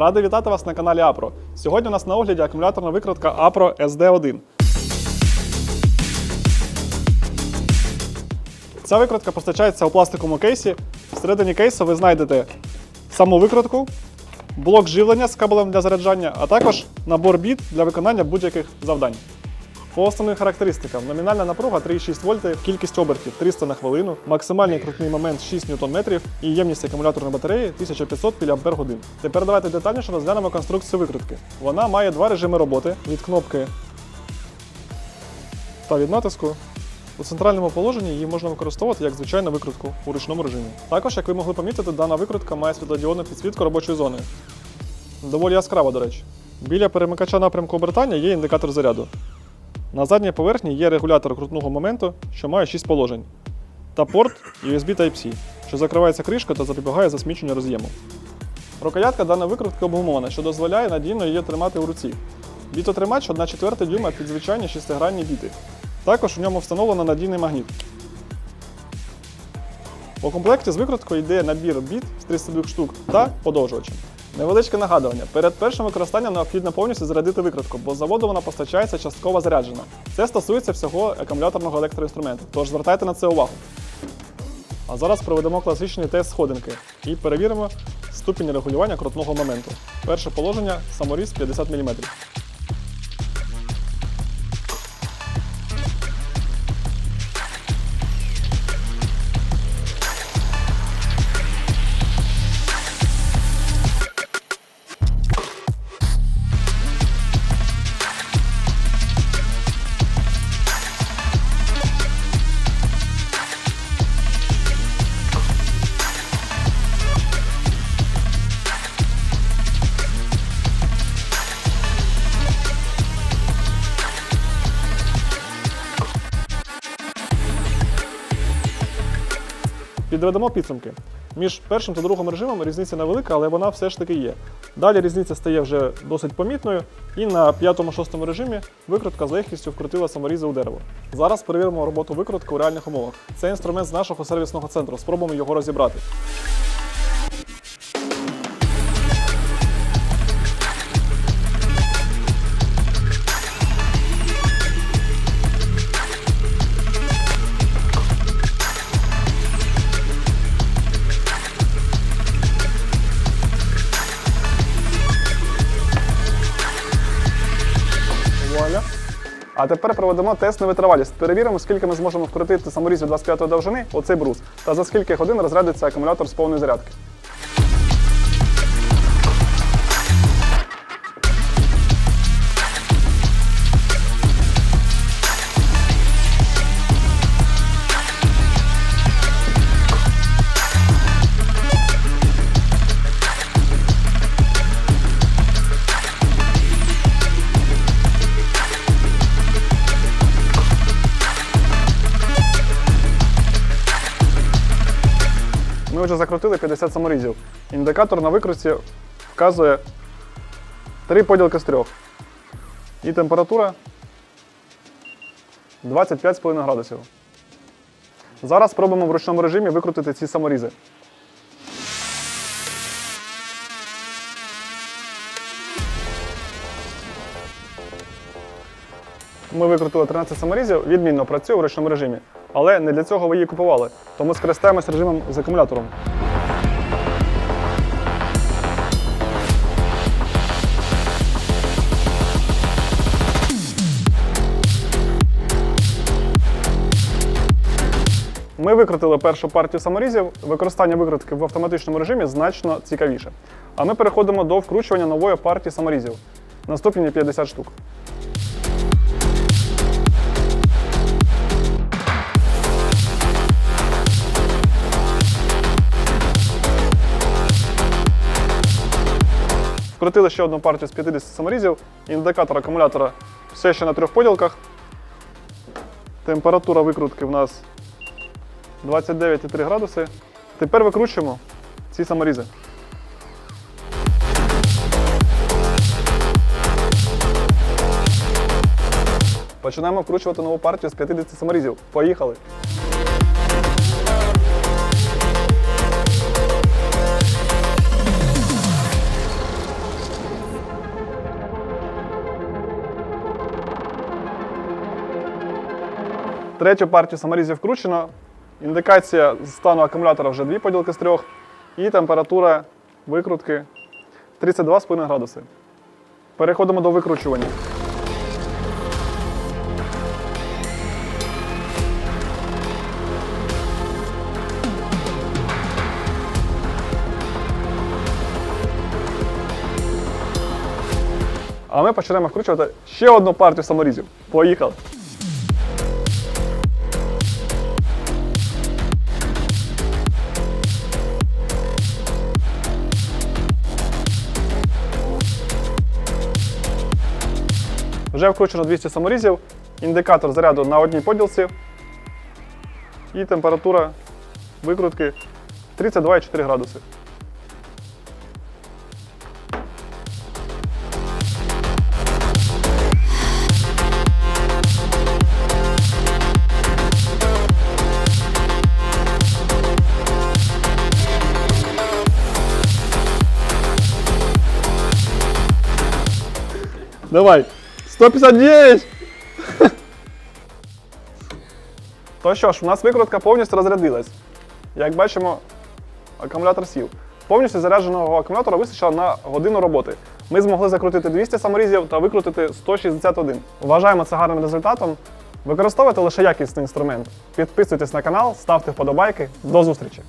Радий вітати вас на каналі Апро. Сьогодні у нас на огляді акумуляторна викрутка Апро SD1. Ця викрутка постачається у пластиковому кейсі. Всередині кейсу ви знайдете саму викрутку, блок живлення з кабелем для заряджання, а також набор біт для виконання будь-яких завдань. По основним характеристикам: номінальна напруга 3,6 вольти, кількість обертів 300 на хвилину, максимальний крутний момент 6 Нм і ємність акумуляторної батареї 1500 мАч. Тепер давайте детальніше розглянемо конструкцію викрутки. Вона має два режими роботи від кнопки та від натиску. У центральному положенні її можна використовувати як звичайну викрутку у ручному режимі. Також, як ви могли помітити, дана викрутка має світлодіодну підсвітку робочої зони. Доволі яскраво, до речі. Біля перемикача напрямку обертання є індикатор заряду. На задній поверхні є регулятор крутного моменту, що має 6 положень, та порт USB Type-C, що закривається кришкою та запобігає засміченню роз'єму. Рукоятка даної викрутки обгумована, що дозволяє надійно її тримати у руці. Бітотримач 1 4 дюйма під звичайні шестигранні біти. Також у ньому встановлено надійний магніт. У комплекті з викруткою йде набір біт з 32 штук та подовжувачем. Невеличке нагадування: перед першим використанням необхідно повністю зарядити викрутку, бо заводу вона постачається частково заряджена. Це стосується всього акумуляторного електроінструменту, тож звертайте на це увагу. А зараз проведемо класичний тест сходинки і перевіримо ступінь регулювання крутного моменту. Перше положення саморіз 50 мм. Підведемо підсумки. Між першим та другим режимом різниця невелика, але вона все ж таки є. Далі різниця стає вже досить помітною, і на п'ятому-шостому режимі викрутка з легкістю вкрутила саморізи у дерево. Зараз перевіримо роботу викрутки у реальних умовах. Це інструмент з нашого сервісного центру. Спробуємо його розібрати. А тепер проведемо тест на витривалість. Перевіримо, скільки ми зможемо вкрутити саморіз від 25 довжини оцей брус, та за скільки годин розрядиться акумулятор з повної зарядки. Ми вже закрутили 50 саморізів. Індикатор на викрутці вказує 3 поділки з 3. І температура 25,5 градусів. Зараз спробуємо в ручному режимі викрутити ці саморізи. Ми викрутили 13 саморізів, відмінно працює в ручному режимі. Але не для цього ви її купували, тому скористаємось режимом з акумулятором. Ми викрутили першу партію саморізів. Використання викрутки в автоматичному режимі значно цікавіше. А ми переходимо до вкручування нової партії саморізів. Наступні 50 штук. Вкрутили ще одну партію з 50 саморізів. Індикатор акумулятора все ще на трьох поділках. Температура викрутки в нас 29,3 градуси. Тепер викручуємо ці саморізи. Починаємо вкручувати нову партію з 50 саморізів. Поїхали! Третю партію саморізів вкручено. Індикація стану акумулятора вже дві поділки з трьох. І температура викрутки 32,5 градуси. Переходимо до викручування. А ми почнемо вкручувати ще одну партію саморізів. Поїхали! Вже вкручено 200 саморізів, індикатор заряду на одній поділці і температура викрутки 32,4 градуси. Давай. 159! То що ж, у нас викрутка повністю розрядилась. Як бачимо, акумулятор сів. Повністю зарядженого акумулятора вистачило на годину роботи. Ми змогли закрутити 200 саморізів та викрутити 161. Вважаємо це гарним результатом. Використовуйте лише якісний інструмент. Підписуйтесь на канал, ставте вподобайки. До зустрічі!